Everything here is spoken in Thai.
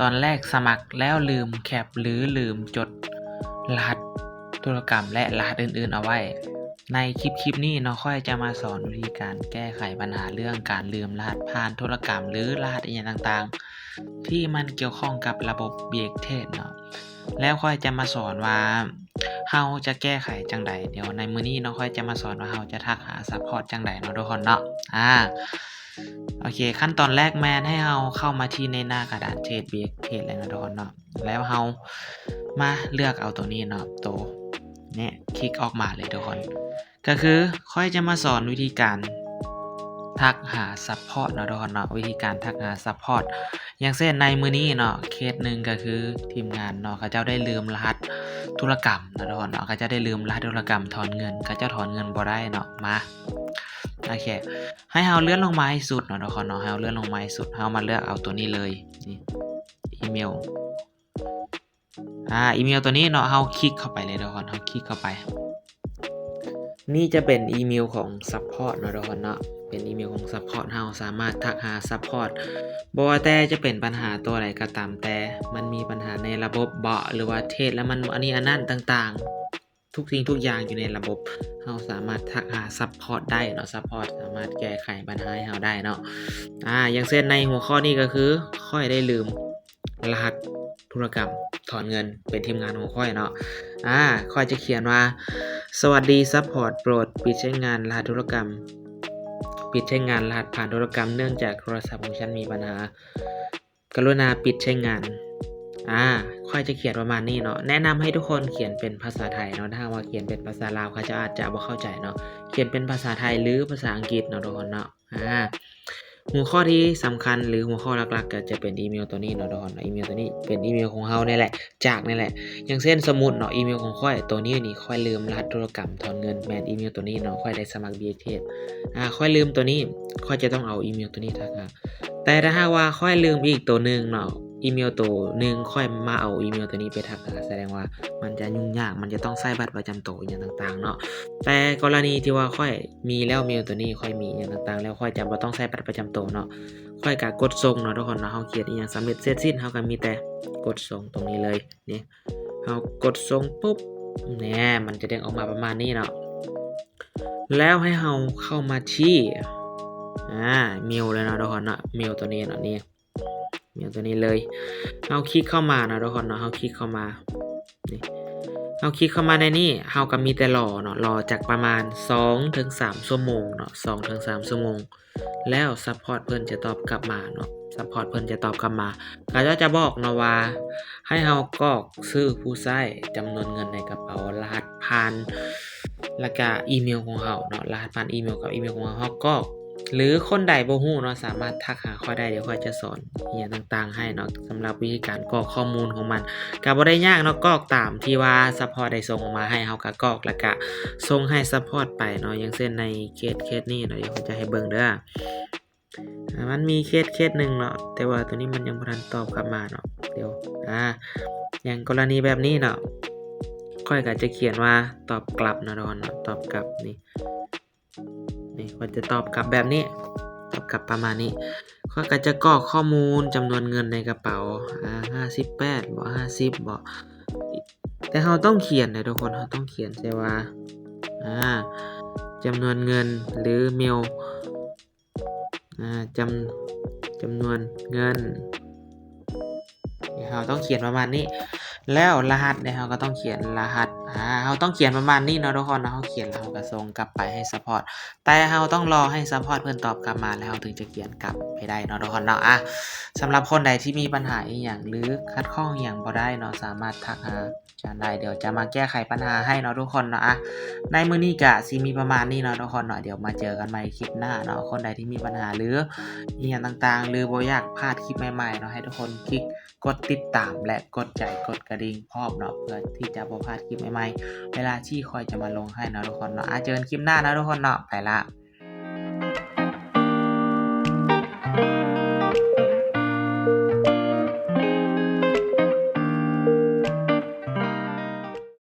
ตอนแรกสมัครแล้วลืมแคปหรือลืมจดรหัสธุรกรรมและรหัสอื่นๆ เอาไว้ ในคลิปคลิปนี้เนาะค่อยจะมาสอนวิธีการแก้ไขปัญหาเรื่องการลืมรหัสผ่านธุรกรรม หรือรหัสอีกอย่างต่างๆ ที่มันเกี่ยวข้องกับระบบเบียกเทศเนาะแล้วค่อยจะมาสอนว่าเฮาจะแก้ไขจังใดเดี๋ยวในมื้อนี้เนาะค่อยจะมาสอนว่าเฮาจะทักหาซัพพอร์ตจังใดเนาะทุกคนเนาะอ่า โอเค ขั้นตอนแรกแมนให้เราเข้ามาที่ในหน้ากระดานเทรดเบียกเทรดเลยนะทุกคนเนาะแล้วเรามาเลือกเอาตัวนี้เนาะตัวเนี่ยคลิกออกมาเลยทุกคน ก็คือค่อยจะมาสอนวิธีการทักหาซัพพอร์ตเนาะทุกคนเนาะวิธีการทักหาซัพพอร์ตอย่างเช่นในมือนี้เนาะเคสหนึ่งก็คือทีมงานเนาะเขาเจ้าได้ลืมรหัสธุรกรรมนะทุกคนเนาะเขาเจะได้ลืมรหัสธุรกรรมถอนเงินเขาเจ้าถอนเงินบ่ได้เนาะมา โอเค ให้เราเลื่อนลงมาให้สุดเนาะทุกคนเนาะให้เราเลื่อนลงมาให้สุดเรามาเลือกเอาตัวนี้เลยนี่อีเมลอ่าอีเมลตัวนี้เนาะเราคลิกเข้าไปเลยทุกคนเราคลิกเข้าไป นี่จะเป็นอีเมลของ Support เนาะทุกคนเนาะเป็นอีเมลของ Support เราสามารถทักหา Support บ่ว่าแต่จะเป็นปัญหาตัวอะไรก็ตามแต่ มันมีปัญหาในระบบเบาะหรือว่าเทศแล้วมันอันนี้อันนั้นต่างๆ ทุกสิ่งทุกอย่างอยู่ในระบบเราสามารถทักหาซัพพอร์ตได้เนาะซัพพอร์ตสามารถแก้ไขปัญหาให้เราได้เนาะอ่าอย่างเช่นในหัวข้อนี้ก็คือค่อยได้ลืมรหัสธุรกรรมถอนเงินเป็นทีมงานของค่อยเนาะอ่าค่อยจะเขียนว่า สวัสดีซัพพอร์ตโปรดปิดใช้งานรหัสธุรกรรม ปิดใช้งานรหัสผ่านธุรกรรมเนื่องจากโทรศัพท์ของฉันมีปัญหา กรุณาปิดใช้งาน อ่าค่อยจะเขียนประมาณนี้เนาะแนะนำให้ทุกคนเขียนเป็นภาษาไทยเนาะถ้าว่าเขียนเป็นภาษาลาวเขาจะอาจจะบ่เข้าใจเนาะเขียนเป็นภาษาไทยหรือภาษาอังกฤษเนาะทุกคนเนาะอ่าหัวข้อที่สำคัญหรือหัวข้อหลักๆ ก็จะเป็นอีเมลตัวนี้เนาะทุกคนอีเมลตัวนี้เป็นอีเมลของเฮาเนี่ยแหละ จากนี่แหละ อย่างเช่นสมมุติเนาะอีเมลของค่อยตัวนี้นี่ค่อยลืมรหัสธุรกรรมถอนเงินแมนอีเมลตัวนี้เนาะค่อยได้สมัคร b ีเทสอ่าค่อยลืมตัวนี้ค่อยจะต้องเอาอีเมลตัวนี้ทักหาแต่ถ้าว่าค่อยลืมอีกตัวหนึ่งเนาะ อีเมลตัวหนึ่งค่อยมาเอาอีเมลตัวนี้ไปทักแสดงว่ามันจะยุ่งยากมันจะต้องใส่บัตรประจำตัวอย่างต่างๆเนาะแต่กรณีที่ว่าค่อยมีแล้วเมลตัวนี้ค่อยมีอย่างต่างๆ แล้วค่อยจะบ่ต้องใส่บัตรประจำตัวเนาะค่อยกะกดส่งเนาะทุกคนเนาะเฮาเขียนอีหยังสำเร็จเสร็จสิ้นเฮาก็มีแต่กดส่งตรงนี้เลยนี่เฮากดส่งปุ๊บแหน่มันจะเด้งออกมาประมาณนี้เนาะแล้วให้เฮาเข้ามาที่อ่าเมลเลยเนาะทุกคนเนาะเมลตัวนี้เนาะนี่ เมลตัวนี้เลยเอาคลิกเข้ามานะทุกคนเนาะเอาคลิกเข้ามานี่เอาคลิกเข้ามาในนี่เฮาก็มีแต่รอเนาะรอจากประมาณ2ถึง3ชั่วโมงเนาะ2ถึง3ชั่วโมง แล้วซัพพอร์ตเพิ่นจะตอบกลับมาเนาะซัพพอร์ตเพิ่นจะตอบกลับมาก็จะจะบอกเนาะว่า ให้เฮากรอกชื่อผู้ใช้จำนวนเงินในกระเป๋ารหัสผ่านแล้วก็อีเมลของเฮาเนาะรหัสผ่านอีเมลกับอีเมลของเฮาเฮากรอก หรือคนใดบ่ฮู้เนาะสามารถทักหาข้อยได้เดี๋ยวข้อยจะสอนอหย่างต่างๆ ให้เนาะสำหรับวิธีการกรอกข้อมูลของมันก็บ่ได้ยากเนาะกรอกตามที่ว่าซัพพอร์ตได้ส่งออกมาให้เฮาก็กรอกแล้วก็ส่งให้ซัพพอร์ตไปเนาะอย่างเช่นในเคสเคสนี้เนาะเดี๋ยวข้อยจะให้เบิ่งเด้อมันมีเคสเคสหนึงเนาะแต่ว่าตัวนี้มันยังบ่ทันตอบกลับมาเนาะเดี๋ยวอ่าอย่างกรณีแบบนี้เนาะข้อยก็จะเขียนว่าตอบกลับเนาะทุกคนเนาะตอบกลับนี่ นี่ก็จะตอบกลับแบบนี้ ตอบกลับประมาณนี้เขาก็จะกรอกข้อมูลจำนวนเงินในกระเป๋าอ่าห้าสิบแปดบ่ห้าสิบบ่แต่เราต้องเขียนนะทุกคนเราต้องเขียนใช่ว่าอ่าจำนวนเงินหรือเมลอ่าจำจำนวนเงินเราต้องเขียนประมาณนี้ แล้วรหัสเนี่ยเราก็ต้องเขียนรหัสอ่าเราต้องเขียนประมาณนี้เนาะทุกคนเนาะเราเขียนแล้วเราก็ส่งกลับไปให้ซัพพอร์ตแต่เราต้องรอให้ซัพพอร์ตเพื่อนตอบกลับมาแล้วเราถึงจะเขียนกลับไปได้เนาะทุกคนเนาะอะสำหรับคนใดที่มีปัญหาอีกอย่างหรือคัดข้องอย่างบ่ได้เนาะสามารถทักหาอาจารย์ได้เดี๋ยวจะมาแก้ไขปัญหาให้เนาะทุกคนเนาะอะในมือนี้กะสิมีประมาณนี้เนาะทุกคนเนาะเดี๋ยวมาเจอกันใหม่คลิปหน้าเนาะคนใดที่มีปัญหาหรืออีหยังต่างๆ หรือบ่อยากพลาดคลิปใหม่ๆเนาะให้ทุกคนคลิก กดติดตามและกดใจกดกระดิ่งพร้อมเนาะเพื่อที่จะบ่พลาดคลิปใหม่ๆ เวลาที่คอยจะมาลงให้เนาะทุกคนเนาะอะเจอกันคลิปหน้านะทุกคนเนาะไปละ